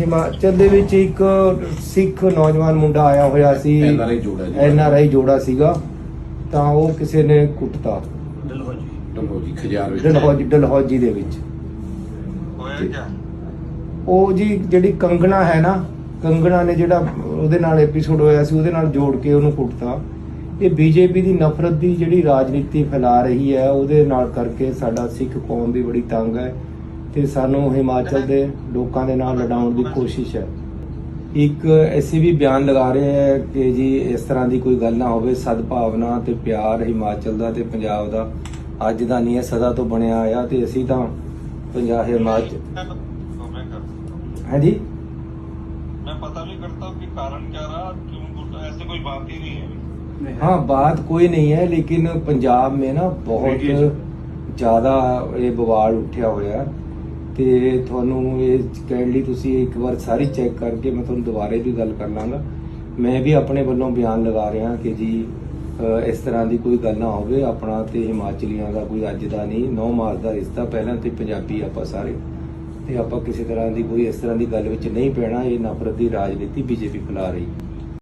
ਹਿਮਾਚਲ ਦੇ ਵਿੱਚ ਇੱਕ ਸਿੱਖ ਨੌਜਵਾਨ ਮੁੰਡਾ ਆਇਆ ਹੋਇਆ ਸੀ। NRI ਜੋੜਾ ਜੀ। ਐਨ ਆਰ ਆਈ ਜੋੜਾ ਸੀਗਾ। ਤਾਂ ਉਹ ਕਿਸੇ ਨੇ ਕੁੱਟਤਾ। ਡਲਹੌਜੀ। ਖਜਾਰ ਵਿੱਚ। ਡਲਹੌਜੀ ਡਲਹੌਜੀ ਦੇ ਵਿੱਚ। ਹੋਇਆ ਉਹ ਜੀ ਜਿਹੜੀ ਕੰਗਣਾ ਹੈ ਨਾ ਕੰਗਣਾ ਨੇ ਜਿਹੜਾ ਉਹਦੇ ਨਾਲ ਐਪੀਸੋਡ ਹੋਇਆ ਸੀ ਉਹਦੇ ਨਾਲ ਜੋੜ ਕੇ ਉਹਨੂੰ ਕੁੱਟਤਾ। ਇਹ ਬੀਜੇਪੀ ਦੀ ਨਫ਼ਰਤ ਦੀ ਜਿਹੜੀ ਰਾਜਨੀਤੀ ਫੈਲਾ ਰਹੀ ਹੈ ਉਹਦੇ ਨਾਲ ਕਰਕੇ ਸਾਡਾ ਸਿੱਖ ਕੌਮ ਵੀ ਬੜੀ ਤੰਗ ਹੈ। ਤੇ ਸਾਨੂੰ ਹਿਮਾਚਲ ਦੇ ਲੋਕਾਂ ਦੇ ਨਾਲ ਲੜਾਉਣ ਦੀ ਕੋਸ਼ਿਸ਼ ਹੈ ਇੱਕ ਐਸੇ ਵੀ ਬਿਆਨ ਲਗਾ ਰਹੇ ਹੈ ਕਿ ਜੀ ਇਸ ਤਰ੍ਹਾਂ ਦੀ ਕੋਈ ਗੱਲ ਨਾ ਹੋਵੇ ਸਦਭਾਵਨਾ ਤੇ ਪਿਆਰ ਹਿਮਾਚਲ ਦਾ ਤੇ ਪੰਜਾਬ ਦਾ ਅੱਜ ਦਾ ਨਹੀਂ ਹੈ ਸਦਾ ਤੋਂ ਬਣਿਆ ਆਇਆ ਤੇ ਅਸੀਂ ਤਾਂ ਪੰਜਾਬ ਹਿਮਾਚਲ मैं कर ਹਾਂਜੀ मैं पता भी करता हूँ कि कारण क्या रहा क्यों गुस्सा ऐसे कोई बात ही नहीं है हाँ बात कोई नहीं है लेकिन पंजाब में ना ਬਹੁਤ ਜ਼ਿਆਦਾ ਇਹ ਬਵਾਲ ਉੱਠਿਆ ਹੋਇਆ ਤੇ ਤੁਹਾਨੂੰ ਇਹ ਕਹਿਣ ਤੁਸੀਂ ਇੱਕ ਵਾਰ ਸਾਰੀ ਚੈੱਕ ਕਰਕੇ ਮੈਂ ਤੁਹਾਨੂੰ ਦੁਬਾਰੇ ਵੀ ਗੱਲ ਕਰ ਲਾਂਗਾ। ਮੈਂ ਵੀ ਆਪਣੇ ਵੱਲੋਂ ਬਿਆਨ ਲਗਾ ਰਿਹਾ ਕਿ ਜੀ ਇਸ ਤਰ੍ਹਾਂ ਦੀ ਕੋਈ ਗੱਲ ਨਾ ਹੋਵੇ, ਆਪਣਾ ਤੇ ਹਿਮਾਚਲੀਆਂ ਦਾ ਕੋਈ ਅੱਜ ਦਾ ਨਹੀਂ 9 ਮਾਰਚ ਦਾ ਰਿਸ਼ਤਾ ਪਹਿਲਾਂ ਤੇ ਪੰਜਾਬੀ ਆਪਾਂ ਸਾਰੇ। ਤੇ ਆਪਾਂ ਕਿਸੇ ਤਰ੍ਹਾਂ ਦੀ ਕੋਈ ਇਸ ਤਰ੍ਹਾਂ ਦੀ ਗੱਲ ਵਿੱਚ ਨਹੀਂ ਪੈਣਾ, ਇਹ ਨਫ਼ਰਤ ਦੀ ਰਾਜਨੀਤੀ ਬੀਜੇਪੀ ਫੈਲਾ ਰਹੀ। ਹੈ